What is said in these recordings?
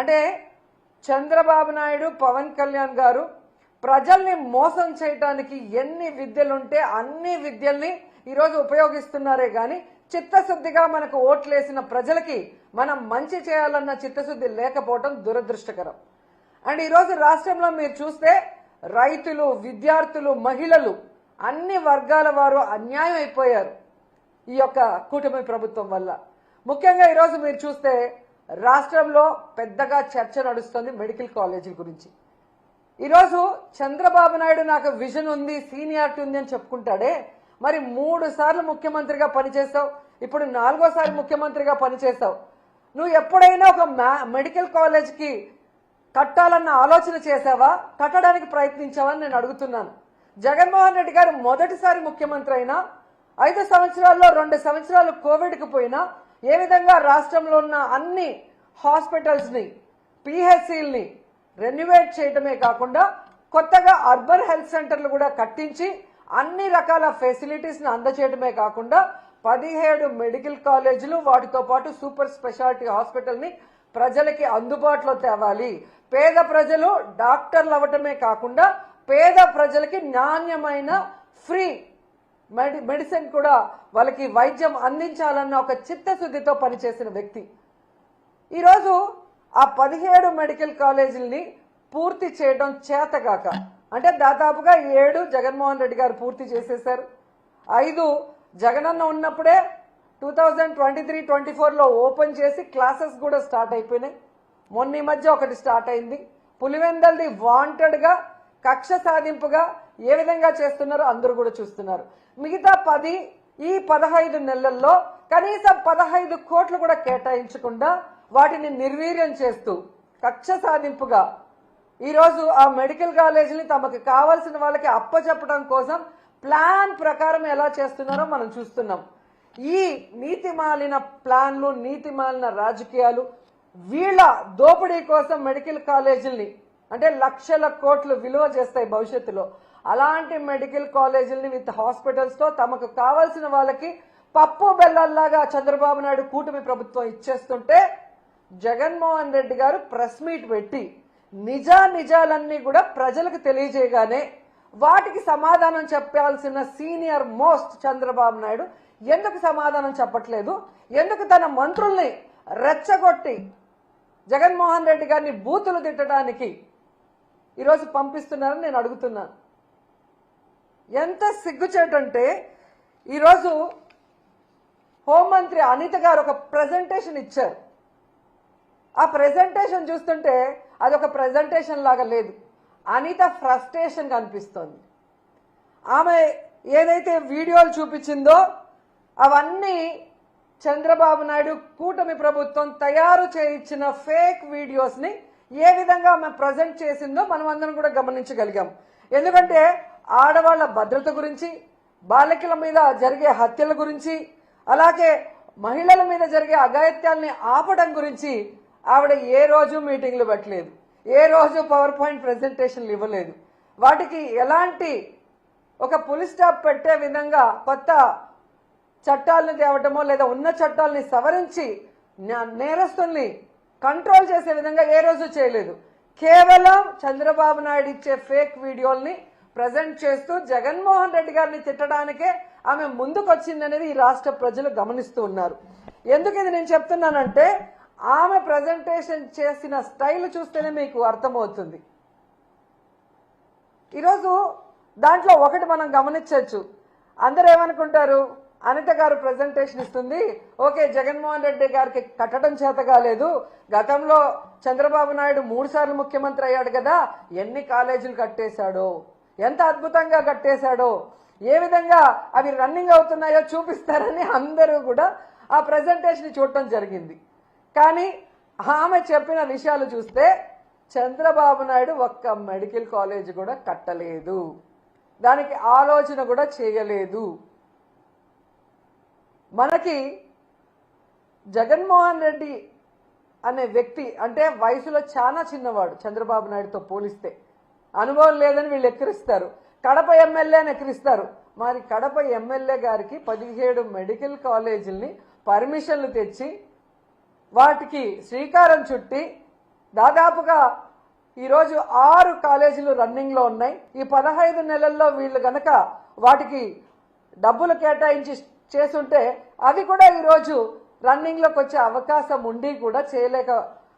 అంటే చంద్రబాబు నాయుడు పవన్ కళ్యాణ్ గారు ప్రజల్ని మోసం చేయడానికి ఎన్ని విద్యలుంటే అన్ని విద్యల్ని ఈరోజు ఉపయోగిస్తున్నారే కానీ చిత్తశుద్ధిగా మనకు ఓట్లేసిన ప్రజలకి మనం మంచి చేయాలన్న చిత్తశుద్ధి లేకపోవడం దురదృష్టకరం. అండ్ ఈరోజు రాష్ట్రంలో మీరు చూస్తే రైతులు విద్యార్థులు మహిళలు అన్ని వర్గాల వారు అన్యాయం అయిపోయారు ఈ యొక్క కూటమి ప్రభుత్వం వల్ల. ముఖ్యంగా ఈరోజు మీరు చూస్తే రాష్ట్రంలో పెద్దగా చర్చ నడుస్తుంది మెడికల్ కాలేజీల గురించి. ఈరోజు చంద్రబాబు నాయుడు నాకు విజన్ ఉంది సీనియారిటీ ఉంది అని చెప్పుకుంటాడే. మరి మూడు సార్లు ముఖ్యమంత్రిగా పనిచేస్తావు ఇప్పుడు నాలుగోసారి ముఖ్యమంత్రిగా పనిచేసావు నువ్వు ఎప్పుడైనా ఒక మ్యా- మెడికల్ కాలేజ్కి కట్టాలన్న ఆలోచన చేసావా కట్టడానికి ప్రయత్నించావా అని నేను అడుగుతున్నాను. జగన్మోహన్ రెడ్డి గారు మొదటిసారి ముఖ్యమంత్రి అయినా ఐదు సంవత్సరాల్లో రెండు సంవత్సరాలు కోవిడ్కి పోయినా ఏ విధంగా రాష్ట్రంలో ఉన్న అన్ని హాస్పిటల్స్ని పిహెచ్సిల్ని రెన్యువేట్ చేయడమే కాకుండా కొత్తగా అర్బన్ హెల్త్ సెంటర్లు కూడా కట్టించి అన్ని రకాల ఫెసిలిటీస్ని అందచేయడమే కాకుండా పదిహేడు మెడికల్ కాలేజీలు వాటితో పాటు సూపర్ స్పెషాలిటీ హాస్పిటల్ని ప్రజలకి అందుబాటులో తేవాలి. పేద ప్రజలు డాక్టర్లు అవ్వటమే కాకుండా పేద ప్రజలకి నాణ్యమైన ఫ్రీ మెడి మెడిసిన్ కూడా వాళ్ళకి వైద్యం అందించాలన్న ఒక చిత్తశుద్ధితో పనిచేసిన వ్యక్తి. ఈరోజు ఆ పదిహేడు మెడికల్ కాలేజీలని పూర్తి చేయడం చేతగాక అంటే దాదాపుగా ఏడు జగన్మోహన్ రెడ్డి గారు పూర్తి చేసేశారు. ఐదు జగనన్న ఉన్నప్పుడే two thousand twenty three twenty ఫోర్లో ఓపెన్ చేసి క్లాసెస్ కూడా స్టార్ట్ అయిపోయినాయి. మొన్న ఈ మధ్య ఒకటి స్టార్ట్ అయింది. పులివెందల్ది వాంటెడ్గా కక్ష సాధింపుగా ఏ విధంగా చేస్తున్నారో అందరూ కూడా చూస్తున్నారు. మిగతా పది ఈ పదహైదు నెలల్లో కనీసం పదహైదు కోట్లు కూడా కేటాయించకుండా వాటిని నిర్వీర్యం చేస్తూ కక్ష సాధింపుగా ఈరోజు ఆ మెడికల్ కాలేజీని తమకు కావాల్సిన వాళ్ళకి అప్పచెప్పడం కోసం ప్లాన్ ప్రకారం ఎలా చేస్తున్నారో మనం చూస్తున్నాం. ఈ నీతి మాలిన ప్లాన్లు నీతి మాలిన రాజకీయాలు వీళ్ళ దోపిడీ కోసం మెడికల్ కాలేజీల్ని అంటే లక్షల కోట్లు విలువ చేస్తాయి భవిష్యత్తులో. అలాంటి మెడికల్ కాలేజీల్ని విత్ హాస్పిటల్స్తో తమకు కావాల్సిన వాళ్ళకి పప్పు బెల్లల్లాగా చంద్రబాబు నాయుడు కూటమి ప్రభుత్వం ఇచ్చేస్తుంటే జగన్మోహన్ రెడ్డి గారు ప్రెస్ మీట్ పెట్టి నిజా నిజాలన్నీ కూడా ప్రజలకు తెలియజేయగానే వాటికి సమాధానం చెప్పాల్సిన సీనియర్ మోస్ట్ చంద్రబాబు నాయుడు ఎందుకు సమాధానం చెప్పట్లేదు? ఎందుకు తన మంత్రుల్ని రెచ్చగొట్టి జగన్మోహన్ రెడ్డి గారిని బూతులు తిట్టడానికి ఈరోజు పంపిస్తున్నారని నేను అడుగుతున్నాను. ఎంత సిగ్గుచేటంటే ఈరోజు హోంమంత్రి అనిత గారు ఒక ప్రజెంటేషన్ ఇచ్చారు. ఆ ప్రెజెంటేషన్ చూస్తుంటే అది ఒక ప్రెజెంటేషన్ లాగా లేదు. అనిత ఫ్రస్ట్రేషన్ కనిపిస్తోంది. ఆమె ఏదైతే వీడియోలు చూపించిందో అవన్నీ చంద్రబాబు నాయుడు కూటమి ప్రభుత్వం తయారు చేయించిన ఫేక్ వీడియోస్ని ఏ విధంగా ఆమె ప్రజెంట్ చేసిందో మనం అందరం కూడా గమనించగలిగాం. ఎందుకంటే ఆడవాళ్ళ భద్రత గురించి బాలికల మీద జరిగే హత్యల గురించి అలాగే మహిళల మీద జరిగే అఘాయిత్యాల్ని ఆపడం గురించి ఆవిడ ఏ రోజు మీటింగ్లు పెట్టలేదు. ఏ రోజు పవర్ పాయింట్ ప్రెజెంటేషన్లు ఇవ్వలేదు. వాటికి ఎలాంటి ఒక పులి స్టాప్ పెట్టే విధంగా కొత్త చట్టాలను తేవటమో లేదా ఉన్న చట్టాలని సవరించి నేరస్తుల్ని కంట్రోల్ చేసే విధంగా ఏ రోజు చేయలేదు. కేవలం చంద్రబాబు నాయుడు ఇచ్చే ఫేక్ వీడియోల్ని ప్రజెంట్ చేస్తూ జగన్మోహన్ రెడ్డి గారిని తిట్టడానికే ఆమె ముందుకొచ్చిందనేది ఈ రాష్ట్ర ప్రజలు గమనిస్తూ ఉన్నారు. ఎందుకు ఇది నేను చెప్తున్నానంటే ఆమె ప్రజెంటేషన్ చేసిన స్టైల్ చూస్తేనే మీకు అర్థమవుతుంది. ఈరోజు దాంట్లో ఒకటి మనం గమనించవచ్చు. అందరూ ఏమనుకుంటారు? అనిత గారు ప్రజెంటేషన్ ఇస్తుంది. ఓకే జగన్మోహన్ రెడ్డి గారికి కట్టడం చేత కాలేదు. గతంలో చంద్రబాబు నాయుడు మూడు సార్లు ముఖ్యమంత్రి అయ్యాడు కదా ఎన్ని కాలేజీలు కట్టేశాడో. ఎంత అద్భుతంగా కట్టేశాడో ఏ విధంగా అవి రన్నింగ్ అవుతున్నాయో చూపిస్తారని అందరూ కూడా ఆ ప్రజెంటేషన్ చూడటం జరిగింది. కానీ ఆమె చెప్పిన విషయాలు చూస్తే చంద్రబాబు నాయుడు ఒక్క మెడికల్ కాలేజ్ కూడా కట్టలేదు. దానికి ఆలోచన కూడా చేయలేదు. మనకి జగన్మోహన్ రెడ్డి అనే వ్యక్తి అంటే వయసులో చాలా చిన్నవాడు చంద్రబాబు నాయుడుతో పోలిస్తే. అనుభవం లేదని వీళ్ళు ఎక్కిరిస్తారు. కడప ఎమ్మెల్యేని ఎక్కిరిస్తారు. మరి కడప ఎమ్మెల్యే గారికి పదిహేడు మెడికల్ కాలేజీల్ని పర్మిషన్లు తెచ్చి వాటికి శ్రీకారం చుట్టి దాదాపుగా ఈరోజు ఆరు కాలేజీలు రన్నింగ్లో ఉన్నాయి. ఈ పదహైదు నెలల్లో వీళ్ళు గనక వాటికి డబ్బులు కేటాయించి చేస్తుంటే అవి కూడా ఈరోజు రన్నింగ్లోకి వచ్చే అవకాశం ఉండి కూడా చేయలేక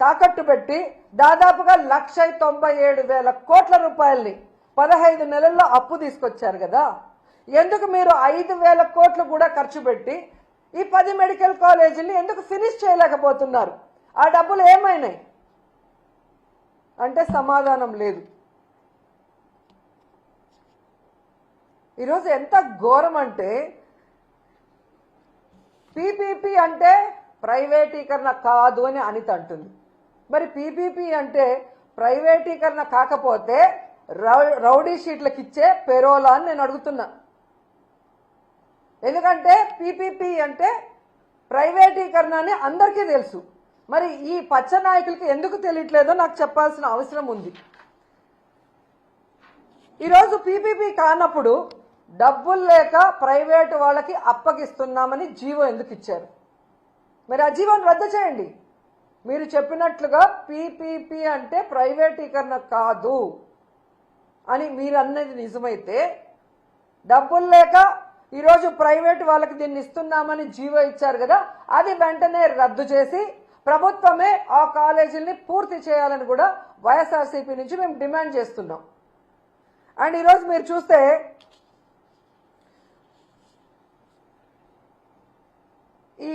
తాకట్టు పెట్టి దాదాపుగా లక్ష తొంభై ఏడు వేల కోట్ల రూపాయల్ని పదహైదు నెలల్లో అప్పు తీసుకొచ్చారు కదా. ఎందుకు మీరు ఐదు వేల కోట్లు కూడా ఖర్చు పెట్టి ఈ పది మెడికల్ కాలేజీని ఎందుకు ఫినిష్ చేయలేకపోతున్నారు? ఆ డబ్బులు ఏమైనాయి? అంటే సమాధానం లేదు. ఈరోజు ఎంత ఘోరం అంటే పీపీపీ అంటే ప్రైవేటీకరణ కాదు అని అనిత అంటుంది. మరి పీపీపీ అంటే ప్రైవేటీకరణ కాకపోతే రౌ- రౌడీ షీట్లకు ఇచ్చే పెరోలా అని నేను అడుగుతున్నా. ఎందుకంటే పీపీపీ అంటే ప్రైవేటీకరణ అని అందరికీ తెలుసు. మరి ఈ పచ్చ నాయకులకి ఎందుకు తెలియట్లేదో నాకు చెప్పాల్సిన అవసరం ఉంది. ఈరోజు పీపీపీ కానప్పుడు డబ్బులు లేక ప్రైవేటు వాళ్ళకి అప్పగిస్తున్నామని జీవో ఎందుకు ఇచ్చారు? మరి ఆ జీవోని రద్దు చేయండి. మీరు చెప్పినట్లుగా పీపీపీ అంటే ప్రైవేటీకరణ కాదు అని మీరు అన్నది నిజమైతే డబ్బులు లేక ఈరోజు ప్రైవేట్ వాళ్ళకి దీన్ని ఇస్తున్నామని జీవో ఇచ్చారు కదా అది వెంటనే రద్దు చేసి ప్రభుత్వమే ఆ కాలేజీల్ని పూర్తి చేయాలని కూడా వైఎస్ఆర్సీపీ నుంచి మేము డిమాండ్ చేస్తున్నాం. అండ్ ఈరోజు మీరు చూస్తే ఈ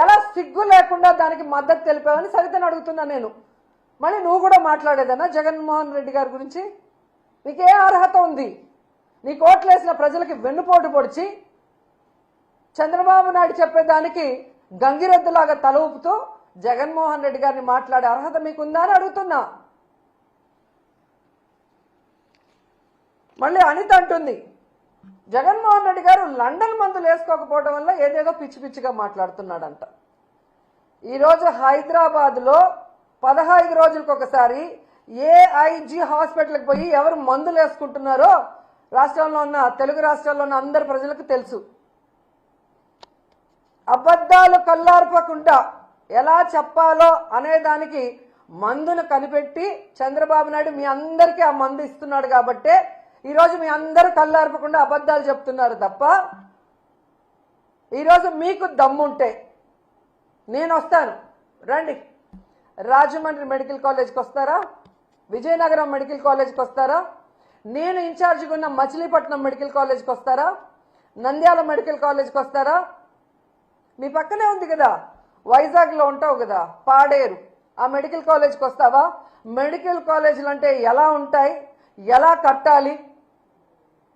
ఎలా సిగ్గు లేకుండా దానికి మద్దతు తెలిపావని సరితను అడుగుతున్నా నేను. మళ్ళీ నువ్వు కూడా మాట్లాడేదన్నా? జగన్మోహన్ రెడ్డి గారి గురించి? నీకే అర్హత ఉంది. నీ కోట్లేసిన ప్రజలకి వెన్నుపోటు పొడిచి చంద్రబాబు నాయుడు చెప్పేదానికి గంగిరెద్దులాగా తల ఊపుతూ జగన్మోహన్ రెడ్డి గారిని మాట్లాడే అర్హత మీకుందా అని అడుగుతున్నా. మళ్ళీ అనిత అంటుంది జగన్మోహన్ రెడ్డి గారు లండన్ మందులు వేసుకోకపోవడం వల్ల ఏదేదో పిచ్చి పిచ్చిగా మాట్లాడుతున్నాడంట. ఈరోజు హైదరాబాద్లో పదహైదు రోజులకు ఒకసారి ఏఐజీ హాస్పిటల్కి పోయి ఎవరు మందులు వేసుకుంటున్నారో రాష్ట్రంలో ఉన్న తెలుగు రాష్ట్రాల్లో ఉన్న అందరి ప్రజలకు తెలుసు. అబద్ధాలు కల్లార్పకుండా ఎలా చెప్పాలో అనే దానికి మందును కనిపెట్టి చంద్రబాబు నాయుడు మీ అందరికీ ఆ మందు ఇస్తున్నాడు కాబట్టే ఈరోజు మీ అందరూ కళ్ళార్పకుండా అబద్ధాలు చెప్తున్నారు తప్ప ఈరోజు మీకు దమ్ముంటే నేను వస్తాను. రండి. రాజమండ్రి మెడికల్ కాలేజ్కి వస్తారా? విజయనగరం మెడికల్ కాలేజ్కి వస్తారా? నేను ఇన్ఛార్జిగా ఉన్న మచిలీపట్నం మెడికల్ కాలేజ్కి వస్తారా? నంద్యాల మెడికల్ కాలేజ్కి వస్తారా? మీ పక్కనే ఉంది కదా. వైజాగ్లో ఉంటావు కదా. పాడేరు. ఆ మెడికల్ కాలేజ్కి వస్తావా? మెడికల్ కాలేజీలు అంటే ఎలా ఉంటాయి? ఎలా కట్టాలి?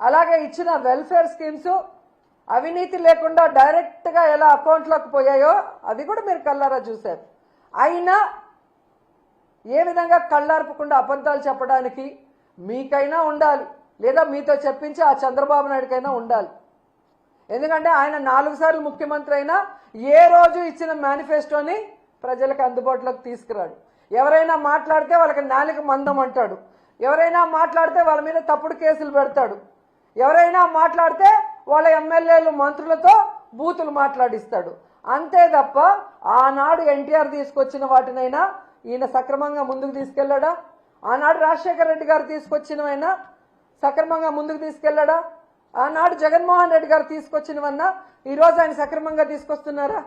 అలాగే ఇచ్చిన వెల్ఫేర్ స్కీమ్స్ అవినీతి లేకుండా డైరెక్ట్గా ఎలా అకౌంట్లోకి పోయాయో అది కూడా మీరు కళ్ళారా చూశారు. అయినా ఏ విధంగా కళ్ళార్పకుండా అబద్ధాలు చెప్పడానికి మీకైనా ఉండాలి. లేదా మీతో చెప్పించి ఆ చంద్రబాబు నాయుడుకైనా ఉండాలి. ఎందుకంటే ఆయన నాలుగు సార్లు ముఖ్యమంత్రి అయినా ఏ రోజు ఇచ్చిన మేనిఫెస్టోని ప్రజలకు అందుబాటులోకి తీసుకురాడు. ఎవరైనా మాట్లాడితే వాళ్ళకి నాలుగు మందం అంటాడు. ఎవరైనా మాట్లాడితే వాళ్ళ మీద తప్పుడు కేసులు పెడతాడు. ఎవరైనా మాట్లాడితే వాళ్ళ ఎమ్మెల్యేలు మంత్రులతో బూతులు మాట్లాడిస్తాడు. అంతే తప్ప ఆనాడు ఎన్టీఆర్ తీసుకొచ్చిన వాటినైనా ఈయన సక్రమంగా ముందుకు తీసుకెళ్ళాడా? ఆనాడు రాజశేఖర రెడ్డి గారు తీసుకొచ్చినవైనా సక్రమంగా ముందుకు తీసుకెళ్ళాడా? ఆనాడు జగన్మోహన్ రెడ్డి గారు తీసుకొచ్చినవన్నా ఈరోజు ఆయన సక్రమంగా తీసుకొస్తున్నారా?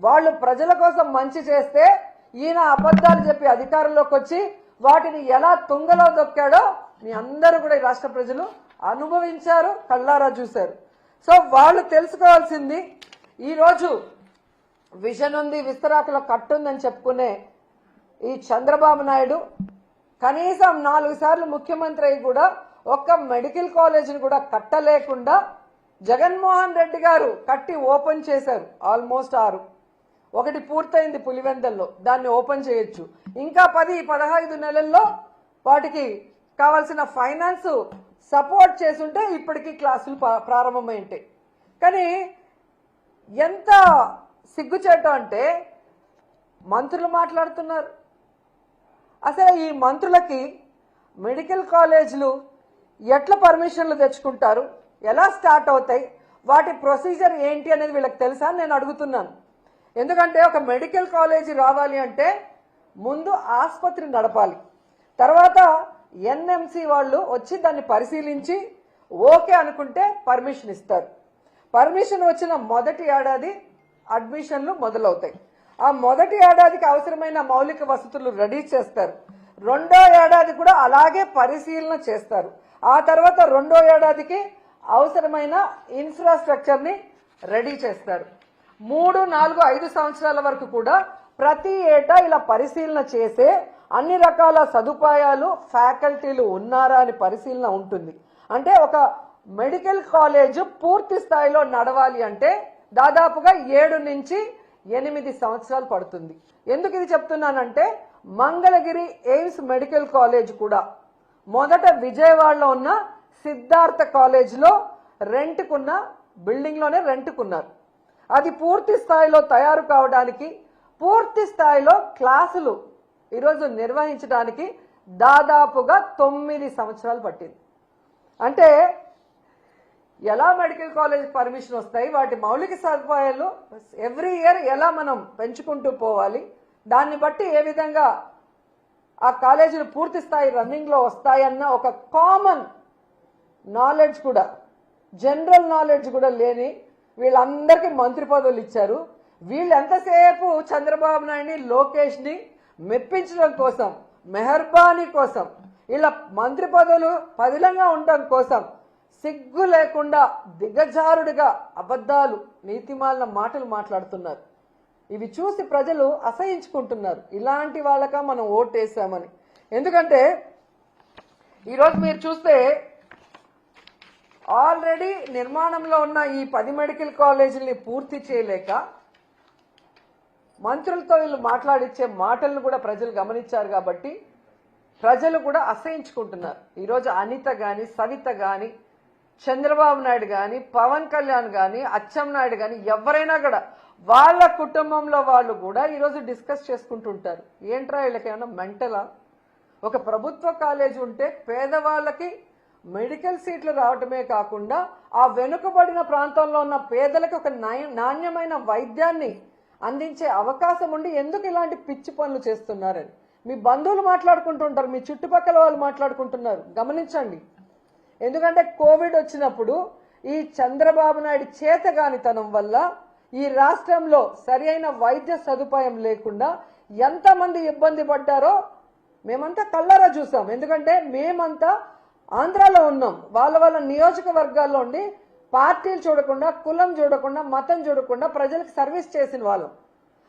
వాళ్ళు ప్రజల కోసం మంచి చేస్తే ఈయన అబద్ధాలు చెప్పి అధికారంలోకి వచ్చి వాటిని ఎలా తుంగలో దొక్కాడో మీ అందరూ కూడా ఈ రాష్ట్ర ప్రజలు అనుభవించారు కళ్ళారా చూశారు. సో వాళ్ళు తెలుసుకోవాల్సింది ఈరోజు విజన్ ఉంది విస్తరాకులో కట్టుందని చెప్పుకునే ఈ చంద్రబాబు నాయుడు కనీసం నాలుగు సార్లు ముఖ్యమంత్రి అయి కూడా ఒక్క మెడికల్ కాలేజీని కూడా కట్టలేకుండా జగన్మోహన్ రెడ్డి గారు కట్టి ఓపెన్ చేశారు ఆల్మోస్ట్ ఆరు. ఒకటి పూర్తయింది పులివెందల్లో దాన్ని ఓపెన్ చేయొచ్చు. ఇంకా పది పదహైదు నెలల్లో వాటికి కావాల్సిన ఫైనాన్స్ సపోర్ట్ చేసుంటే ఇప్పటికీ క్లాసులు ప్రారంభమై ఉంటాయి కానీ ఎంత సిగ్గుచేట అంటే మంత్రులు మాట్లాడుతున్నారు. అసలు ఈ మంత్రులకి మెడికల్ కాలేజీలు ఎట్లా పర్మిషన్లు తెచ్చుకుంటారు? ఎలా స్టార్ట్ అవుతాయి? వాటి ప్రొసీజర్ ఏంటి అనేది వీళ్ళకి తెలుసా నేను అడుగుతున్నాను. ఎందుకంటే ఒక మెడికల్ కాలేజీ రావాలి అంటే ముందు ఆసుపత్రి నడపాలి. తర్వాత ఎన్ఎంసి వాళ్ళు వచ్చి దాన్ని పరిశీలించి ఓకే అనుకుంటే పర్మిషన్ ఇస్తారు. పర్మిషన్ వచ్చిన మొదటి ఏడాది అడ్మిషన్లు మొదలవుతాయి. ఆ మొదటి ఏడాదికి అవసరమైన మౌలిక వసతులు రెడీ చేస్తారు. రెండో ఏడాది కూడా అలాగే పరిశీలన చేస్తారు. ఆ తర్వాత రెండో ఏడాదికి అవసరమైన ఇన్ఫ్రాస్ట్రక్చర్ని రెడీ చేస్తారు. మూడు నాలుగు ఐదు సంవత్సరాల వరకు కూడా ప్రతి ఏటా ఇలా పరిశీలన చేసే అన్ని రకాల సదుపాయాలు ఫ్యాకల్టీలు ఉన్నారా అని పరిశీలన ఉంటుంది. అంటే ఒక మెడికల్ కాలేజ్ పూర్తి స్థాయిలో నడవాలి అంటే దాదాపుగా ఏడు నుంచి ఎనిమిది సంవత్సరాలు పడుతుంది. ఎందుకు ఇది చెప్తున్నానంటే మంగళగిరి ఎయిమ్స్ మెడికల్ కాలేజ్ కూడా మొదట విజయవాడలో ఉన్న సిద్ధార్థ కాలేజ్లో రెంట్కున్న బిల్డింగ్లోనే రెంట్కున్నారు. అది పూర్తి స్థాయిలో తయారు కావడానికి పూర్తి స్థాయిలో క్లాసులు ఈరోజు నిర్వహించడానికి దాదాపుగా తొమ్మిది సంవత్సరాలు పట్టింది. అంటే ఎలా మెడికల్ కాలేజ్ పర్మిషన్ వస్తాయి వాటి మౌలిక సదుపాయాలు ఎవ్రీ ఇయర్ ఎలా మనం పెంచుకుంటూ పోవాలి దాన్ని బట్టి ఏ విధంగా ఆ కాలేజీలు పూర్తి స్థాయి రన్నింగ్లో వస్తాయన్న ఒక కామన్ నాలెడ్జ్ కూడా జనరల్ నాలెడ్జ్ కూడా లేని వీళ్ళందరికీ మంత్రి పదవులు ఇచ్చారు. వీళ్ళు ఎంతసేపు చంద్రబాబు నాయుడిని లోకేష్ని మెప్పించడం కోసం మెహర్బానీ కోసం ఇలా మంత్రి పదవులు పదిలంగా ఉండడం కోసం సిగ్గు లేకుండా దిగజారుడిగా అబద్ధాలు నీతిమాలిన మాటలు మాట్లాడుతున్నారు. ఇవి చూసి ప్రజలు అసహించుకుంటున్నారు. ఇలాంటి వాళ్ళక మనం ఓటేసామని ఎందుకంటే ఈరోజు మీరు చూస్తే ఆల్రెడీ నిర్మాణంలో ఉన్న ఈ పది మెడికల్ కాలేజీని పూర్తి చేయలేక మంత్రులతో వీళ్ళు మాట్లాడిచ్చే మాటలను కూడా ప్రజలు గమనించారు కాబట్టి ప్రజలు కూడా అసహించుకుంటున్నారు. ఈరోజు అనిత కానీ సవిత కానీ చంద్రబాబు నాయుడు కానీ పవన్ కళ్యాణ్ కానీ అచ్చెం నాయుడు కానీ ఎవరైనా కూడా వాళ్ళ కుటుంబంలో వాళ్ళు కూడా ఈరోజు డిస్కస్ చేసుకుంటుంటారు. ఏంట్రా వీళ్ళకేమైనా మెంటలా? ఒక ప్రభుత్వ కాలేజ్ ఉంటే పేదవాళ్ళకి మెడికల్ సీట్లు రావటమే కాకుండా ఆ వెనుకబడిన ప్రాంతంలో ఉన్న పేదలకు ఒక నాణ్యమైన వైద్యాన్ని అందించే అవకాశం ఉండి ఎందుకు ఇలాంటి పిచ్చి పనులు చేస్తున్నారని. మీ బంధువులు మాట్లాడుకుంటుంటారు మీ చుట్టుపక్కల వాళ్ళు మాట్లాడుకుంటున్నారు. గమనించండి. ఎందుకంటే కోవిడ్ వచ్చినప్పుడు ఈ చంద్రబాబు నాయుడు చేతగానితనం వల్ల ఈ రాష్ట్రంలో సరి అయిన వైద్య సదుపాయం లేకుండా ఎంతమంది ఇబ్బంది పడ్డారో మేమంతా కళ్ళారా చూసాం. ఎందుకంటే మేమంతా ఆంధ్రాలో ఉన్నాం. వాళ్ళ వాళ్ళ నియోజకవర్గాల్లో ఉండి పార్టీలు చూడకుండా కులం చూడకుండా మతం చూడకుండా ప్రజలకు సర్వీస్ చేసిన వాళ్ళం.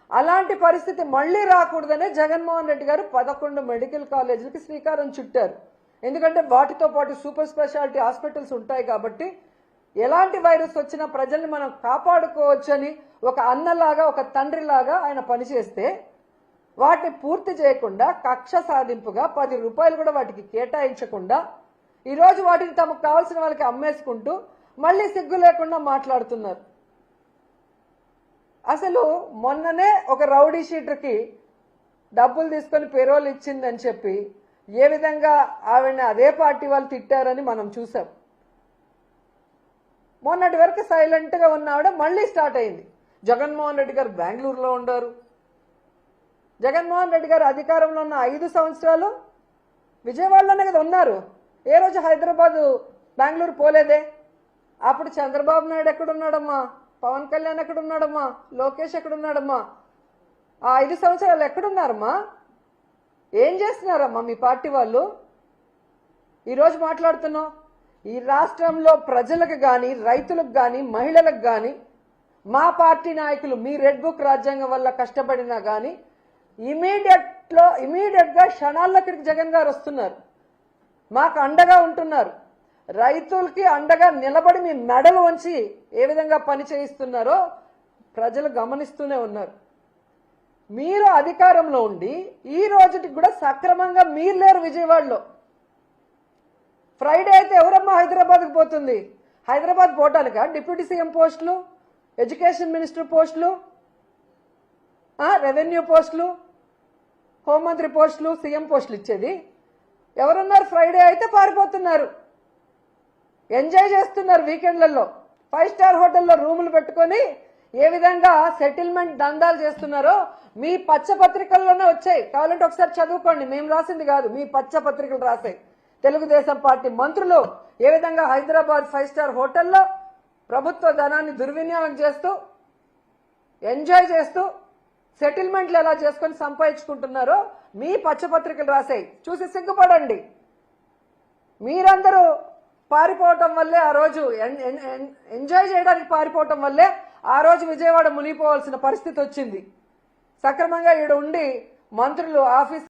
అలాంటి పరిస్థితి మళ్ళీ రాకూడదనే జగన్మోహన్ రెడ్డి గారు పదకొండు మెడికల్ కాలేజీలకి శ్రీకారం చుట్టారు. ఎందుకంటే వాటితో పాటు సూపర్ స్పెషాలిటీ హాస్పిటల్స్ ఉంటాయి కాబట్టి ఎలాంటి వైరస్ వచ్చినా ప్రజల్ని మనం కాపాడుకోవచ్చని ఒక అన్నలాగా ఒక తండ్రిలాగా ఆయన పనిచేస్తే వాటిని పూర్తి చేయకుండా కక్ష సాధింపుగా పది రూపాయలు కూడా వాటికి కేటాయించకుండా ఈరోజు వాటిని తమకు కావాల్సిన వాళ్ళకి అమ్మేసుకుంటూ మళ్ళీ సిగ్గు లేకుండా మాట్లాడుతున్నారు. అసలు మొన్ననే ఒక రౌడీ షీటర్కి డబ్బులు తీసుకొని పెరోల్ ఇచ్చిందని చెప్పి ఏ విధంగా ఆవిడని అదే పార్టీ వాళ్ళు తిట్టారని మనం చూసాం. మొన్నటి వరకు సైలెంట్గా ఉన్న ఆవిడ మళ్ళీ స్టార్ట్ అయింది. జగన్మోహన్ రెడ్డి గారు బెంగళూరులో ఉండారు. జగన్మోహన్ రెడ్డి గారు అధికారంలో ఉన్న ఐదు సంవత్సరాలు విజయవాడలోనే కదా ఉన్నారు. ఏ రోజు హైదరాబాదు బెంగళూరు పోలేదే? అప్పుడు చంద్రబాబు నాయుడు ఎక్కడున్నాడమ్మా? పవన్ కళ్యాణ్ ఎక్కడున్నాడమ్మా? లోకేష్ ఎక్కడున్నాడమ్మా? ఆ ఐదు సంవత్సరాలు ఎక్కడున్నారమ్మా? ఏం చేస్తున్నారమ్మా మీ పార్టీ వాళ్ళు? ఈరోజు మాట్లాడుతున్నాం. ఈ రాష్ట్రంలో ప్రజలకు కానీ రైతులకు కానీ మహిళలకు కానీ మా పార్టీ నాయకులు మీ రెడ్ బుక్ రాజ్యాంగం వల్ల కష్టపడినా కానీ ఇమీడియట్లో ఇమీడియట్గా క్షణాల్లో ఇక్కడికి జగన్ గారు వస్తున్నారు. మాకు అండగా ఉంటున్నారు. రైతులకి అండగా నిలబడి మీ మెడలు వంచి ఏ విధంగా పని చేయిస్తున్నారో ప్రజలు గమనిస్తూనే ఉన్నారు. మీరు అధికారంలో ఉండి ఈ రోజుకి కూడా సక్రమంగా మీరు లేరు విజయవాడలో. ఫ్రైడే అయితే ఎవరమ్మా హైదరాబాద్కి పోతుంది? హైదరాబాద్ పోవటానికా డిప్యూటీ సీఎం పోస్టులు? ఎడ్యుకేషన్ మినిస్టర్ పోస్టులు? రెవెన్యూ పోస్టులు? హోంమంత్రి పోస్టులు? సీఎం పోస్టులు ఇచ్చేది? ఎవరున్నారు? ఫ్రైడే అయితే పారిపోతున్నారు. ఎంజాయ్ చేస్తున్నారు వీకెండ్లలో. ఫైవ్ స్టార్ హోటల్లో రూములు పెట్టుకొని ఏ విధంగా సెటిల్మెంట్ దందాలు చేస్తున్నారో మీ పచ్చ పత్రికల్లోనే వచ్చాయి. కావాలంటే ఒకసారి చదువుకోండి. మేము రాసింది కాదు. మీ పచ్చ పత్రికలు రాసాయి. తెలుగుదేశం పార్టీ మంత్రులు ఏ విధంగా హైదరాబాద్ ఫైవ్ స్టార్ హోటల్లో ప్రభుత్వ ధనాన్ని దుర్వినియోగం చేస్తూ ఎంజాయ్ చేస్తూ సెటిల్మెంట్లు ఎలా చేసుకొని సంపాదించుకుంటున్నారో మీ పచ్చపత్రికలు రాసాయి. చూసి సిగ్గుపడండి. మీరందరూ పారిపోవటం వల్లే ఆ రోజు ఎన్- ఎన్- ఎంజాయ్ చేయడానికి పారిపోవటం వల్లే ఆ రోజు విజయవాడ మునిగిపోవాల్సిన పరిస్థితి వచ్చింది. సక్రమంగా ఈడ ఉండి మంత్రులు ఆఫీస్